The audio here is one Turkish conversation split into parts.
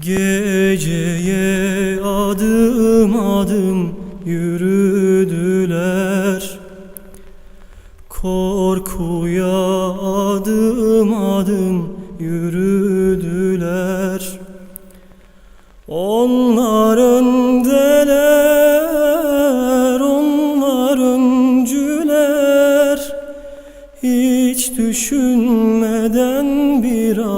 Geceye adım adım yürüdüler. Korkuya adım adım yürüdüler. Onların deler, onların cüler Hiç düşünmeden bir an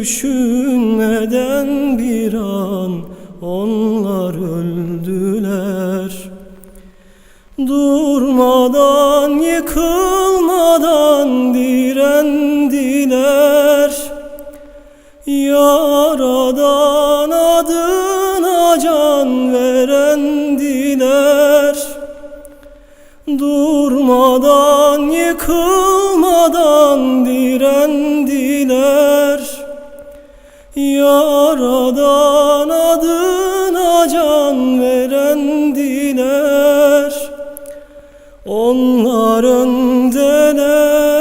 düşünmeden bir an onlar öldüler. Durmadan yıkılmadan direndiler. Yaradan adına can verendiler. Durmadan yıkılmadan direndiler Yaradan adına can verendiler Onların deler,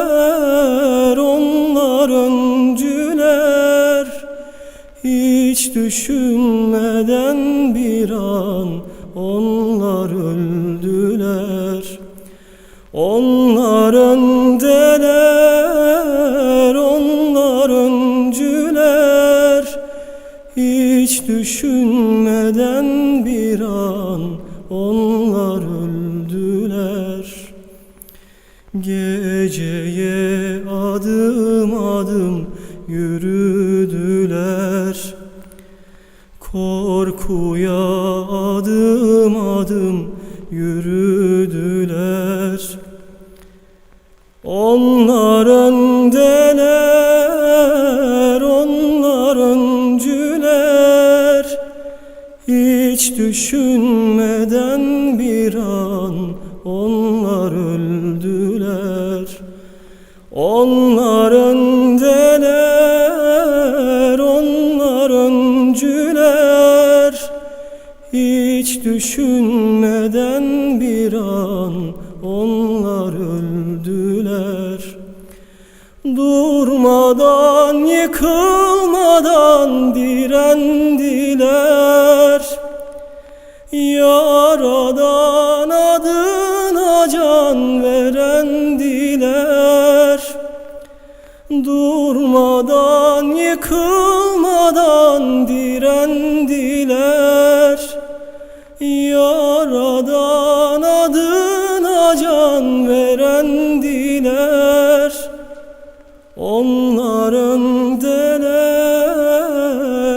onların cüler Hiç düşünmeden bir an onlar öldüler. Onların deler, onların cüler Hiç düşünmeden bir an onlar öldüler. Geceye adım adım yürüdüler. Korkuya adım adım yürüdüler. Onların deler, düşünmeden bir an onlar öldüler. Onların deler, onların cüler Hiç düşünmeden bir an onlar öldüler. Durmadan yıkılmadan direndiler Yaradan adına can verendiler Durmadan yıkılmadan direndiler Yaradan adına can verendiler Onların deler,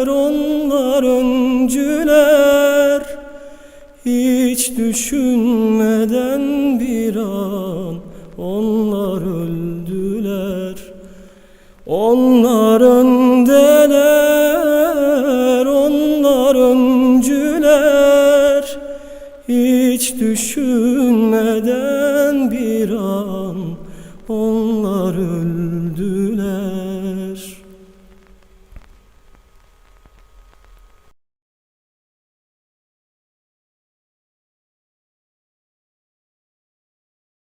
onların cüler Hiç düşünmeden bir an onlar öldüler. Onların deler, onların cüler Hiç düşünmeden bir an onlar öldüler